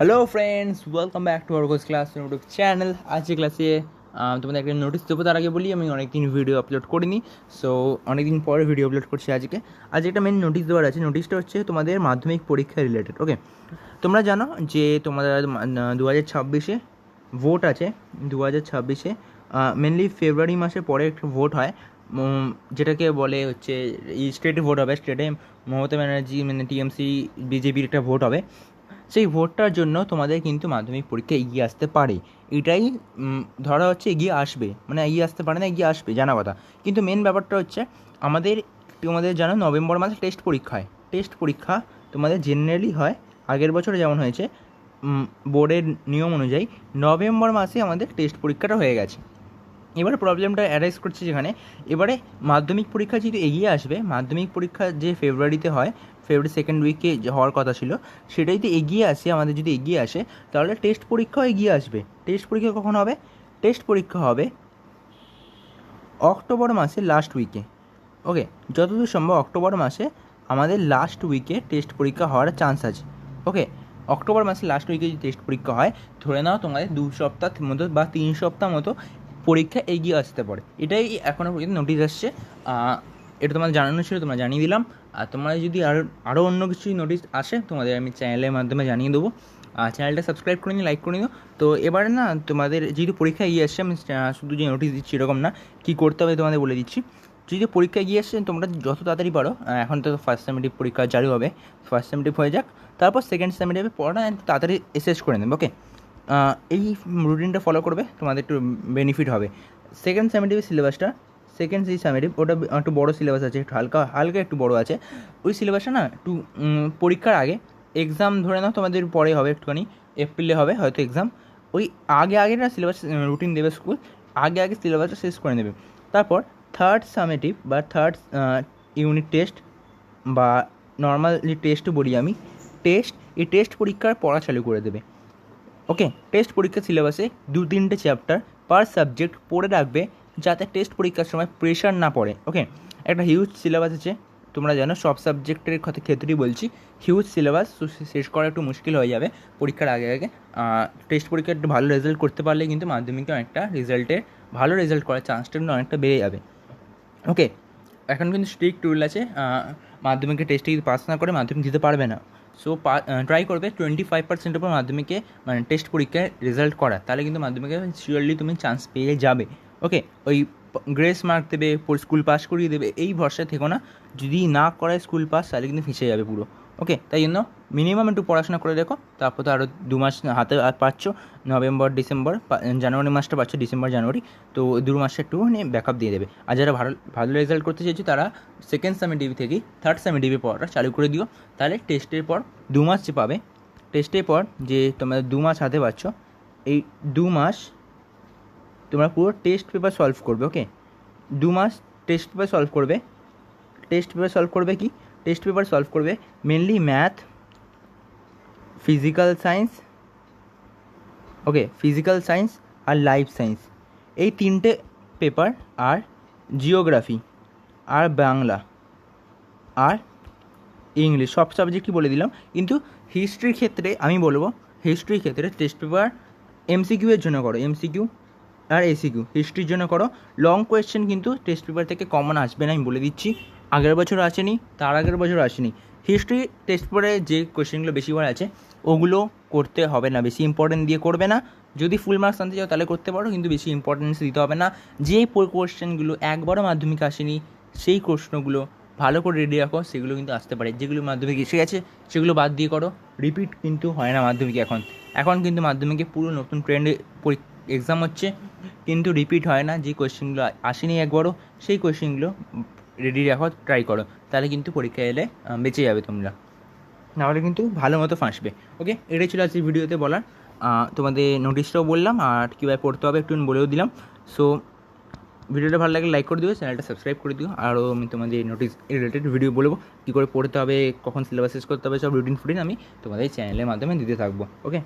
Hello friends welcome back to course class YouTube channel আজকে ক্লাসে তোমাদের একটা নোটিস দেবো। তার আগে বলি, আমি অনেকদিন ভিডিও আপলোড করিনি সো অনেকদিন পরে ভিডিও আপলোড করছি আজকে। আজ একটা মেন নোটিস দেওয়ার আছে। নোটিশটা হচ্ছে তোমাদের মাধ্যমিক পরীক্ষা রিলেটেড ওকে তোমরা জানো যে তোমাদের দু হাজার ছাব্বিশে ভোট আছে। দু হাজার ছাব্বিশে মেনলি ফেব্রুয়ারি মাসে পরে একটা ভোট হয়। যেটাকে বলে হচ্ছে স্টেটে ভোট হবে। স্টেটে মমতা ব্যানার্জি মানে টিএমসি বিজেপির একটা ভোট হবে। সেই ভোটটার জন্য তোমাদের কিন্তু মাধ্যমিক পরীক্ষা এগিয়ে আসতে পারে। এটাই ধরা হচ্ছে এগিয়ে আসবে। মানে এগিয়ে আসতে পারে না, এগিয়ে আসবে, জানা কথা। কিন্তু মেন ব্যাপারটা হচ্ছে, আমাদের, তোমাদের জানো নভেম্বর মাসে টেস্ট পরীক্ষা হয়। টেস্ট পরীক্ষা তোমাদের জেনারেলি হয়, আগের বছর যেমন হয়েছে বোর্ডের নিয়ম অনুযায়ী নভেম্বর মাসে আমাদের টেস্ট পরীক্ষাটা হয়ে গেছে। এবারে প্রবলেমটা অ্যারাইজ করছে যেখানে, এবারে মাধ্যমিক পরীক্ষা যেহেতু এগিয়ে আসবে, মাধ্যমিক পরীক্ষা যে ফেব্রুয়ারিতে হয় ফেব্রুয়ারি সেকেন্ড উইকে হওয়ার কথা ছিল, সেটাই তো এগিয়ে আসে আমাদের যদি এগিয়ে আসে, তাহলে টেস্ট পরীক্ষাও এগিয়ে আসবে। টেস্ট পরীক্ষা কখন হবে? টেস্ট পরীক্ষা হবে অক্টোবর মাসে লাস্ট উইকে ওকে যতদূর সম্ভব অক্টোবর মাসে আমাদের লাস্ট উইকে টেস্ট পরীক্ষা হওয়ার চান্স আছে। ওকে অক্টোবর মাসে লাস্ট উইকে যদি টেস্ট পরীক্ষা হয়, ধরে নাও তোমাদের দু সপ্তাহ মতো বা তিন সপ্তাহ মতো পরীক্ষা এগিয়ে আসতে পারে। এটাই এখনও পর্যন্ত নোটিশ আসছে। এটা তোমাদের জানানো ছিল, তোমরা জানিয়ে দিলাম। আর তোমরা যদি আরও আরও অন্য কিছু নোটিশ আসে, তোমাদের আমি চ্যানেলের মাধ্যমে জানিয়ে দেবো। আর চ্যানেলটা সাবস্ক্রাইব করে নিও লাইক করে নিও। তো এবারে না, তোমাদের যেহেতু পরীক্ষা এগিয়ে আসছে, আমি শুধু যে নোটিশ দিচ্ছি এরকম না, কী করতে হবে তোমাদের বলে দিচ্ছি। যদি পরীক্ষা এগিয়ে আসছে, তোমরা যত তাড়াতাড়ি পারো এখন তো ফার্স্ট সেমিটিভ পরীক্ষা চালু হবে ফার্স্ট সেমিটিভ হয়ে যাক। তারপর সেকেন্ড সেমিটিভে পড়া একটু তাড়াতাড়ি এসেস করে নেবে ওকে এই রুটিনটা ফলো করবে, তোমাদের একটু বেনিফিট হবে। সেকেন্ড সেমিটিভ সিলেবাসটা সেকেন্ড যে সামেটিভ ওটা একটু বড় সিলেবাস আছে, একটু হালকা হালকা একটু বড় আছে। ওই সিলেবাসটা না একটু পরীক্ষার আগে এক্সাম ধরে নাও, তোমাদের পরে হবে একটুখানি এপ্রিলে হবে হয়তো এক্সাম ওই আগে আগে না সিলেবাস রুটিন দেবে স্কুল আগে আগে সিলেবাসটা শেষ করে নেবে। তারপর থার্ড সামেটিভ বা থার্ড ইউনিট টেস্ট বা নর্মাল যে টেস্ট বলি আমি টেস্ট এই টেস্ট পরীক্ষার পড়া চালু করে দেবে। ওকে টেস্ট পরীক্ষার সিলেবাসে দু তিনটে চ্যাপ্টার পার সাবজেক্ট পড়ে রাখবে যাতে টেস্ট পরীক্ষার সময় প্রেশার না পড়ে। ওকে একটা হিউজ সিলেবাস আছে, তোমরা জানো সব সাবজেক্টের কথা ক্ষেত্রেই বলছি। হিউজ সিলেবাস শেষ করা একটু মুশকিল হয়ে যাবে পরীক্ষার আগে আগে। টেস্ট পরীক্ষা একটু ভালো রেজাল্ট করতে পারলে কিন্তু মাধ্যমিকে অনেকটা রেজাল্টে ভালো রেজাল্ট করার চান্সটা কিন্তু অনেকটা বেড়ে যাবে। ওকে এখন কিন্তু স্ট্রিক্ট রুল আছে মাধ্যমিকে টেস্টে যদি পাস না করে মাধ্যমিক দিতে পারবে না। সো ট্রাই করবে টোয়েন্টি ফাইভ পার্সেন্টের উপর মাধ্যমিকে মানে টেস্ট পরীক্ষায় রেজাল্ট করা। তাহলে কিন্তু মাধ্যমিকে শিওরলি তুমি চান্স পেয়ে যাবে। ওকে ওই গ্রেস মার্ক দেবে স্কুল পাস করিয়ে দেবে, এই ভরসা থেকো না। যদি না করায় স্কুল পাস তাহলে কিন্তু ফেঁসে যাবে পুরো। ওকে, তাই জন্য মিনিমাম একটু পড়াশোনা করে দেখো, তারপর তো আরও দু মাস হাতে পাচ্ছ, নভেম্বর, ডিসেম্বর জানুয়ারি মাসটা পাচ্ছ, ডিসেম্বর, জানুয়ারি, তো দু মাসে একটু ব্যাক আপ দিয়ে দেবে। আর যারা ভালো ভালো রেজাল্ট করতে চাইছো, তারা সেকেন্ড সেমিটিভি থেকে থার্ড সেমিটিভি পড়াটা চালু করে দিও। তাহলে টেস্টের পর দু মাস যে পাবে টেস্টের পর যে তোমরা দু মাস হাতে পাচ্ছ, এই দু মাস তোমরা পুরো টেস্ট পেপার সলভ করবে, ওকে? দু মাস টেস্ট পেপার সলভ করবে। টেস্ট পেপার সলভ করবে কি? টেস্ট পেপার সলভ করবে mainly math physical science okay physical science আর লাইফ সায়েন্স এই তিনটে পেপার আর জিওগ্রাফি আর বাংলা, আর ইংলিশ, সব সাবজেক্টই বলে দিলাম? কিন্তু হিস্ট্রির ক্ষেত্রে, আমি বলব হিস্ট্রির ক্ষেত্রে টেস্ট পেপার এমসিকিউ এর জন্য করো। এমসিকিউ আর এসিকিউ হিস্ট্রির জন্য করো। লং কোয়েশ্চেন কিন্তু টেস্ট পেপার থেকে কমন আসবে না, আমি বলে দিচ্ছি। আগের বছর আসেনি, তার আগের বছর আসেনি। হিস্ট্রি টেস্ট পেপারে যে কোয়েশ্চেনগুলো বেশিবার আছে, ওগুলো করতে হবে না, বেশি ইম্পর্টেন্ট দিয়ে করবে না। যদি ফুল মার্কস আনতে চাও তাহলে করতে পারো, কিন্তু বেশি ইম্পর্টেন্স দিতে হবে না। যে কোয়েশ্চেনগুলো একবারও মাধ্যমিক আসেনি, সেই প্রশ্নগুলো ভালো করে রেডি রাখো, সেগুলো কিন্তু আসতে পারে। যেগুলো মাধ্যমিক এসে গেছে, সেগুলো বাদ দিয়ে করো। রিপিট কিন্তু হয় না মাধ্যমিকে এখন। এখন কিন্তু মাধ্যমিকে পুরো নতুন ট্রেন্ডে এক্সাম হচ্ছে, কিন্তু রিপিট হয় না, যে কোয়েশ্চেনগুলো আসেনি একবারও, সেই কোয়েশ্চেনগুলো রেডি রাখো ট্রাই করো। তাহলে কিন্তু পরীক্ষায় এলে বেঁচে যাবে তোমরা। নাহলে কিন্তু ভালো মতো ফাঁসবে। ওকে এটাই ছিল আজকের ভিডিওতে বলার। তোমাদের নোটিশটাও বললাম, আর কীভাবে পড়তে হবে একটু বলেও দিলাম। সো ভিডিওটা ভালো লাগলে লাইক করে দিও চ্যানেলটা সাবস্ক্রাইব করে দিও, আরও আমি তোমাদের নোটিস রিলেটেড ভিডিও বলব, কী করে পড়তে হবে, কখন সিলেবাস শেষ করতে হবে, সব রুটিন ফুটিন আমি তোমাদের চ্যানেলের মাধ্যমে দিতে থাকব। ওকে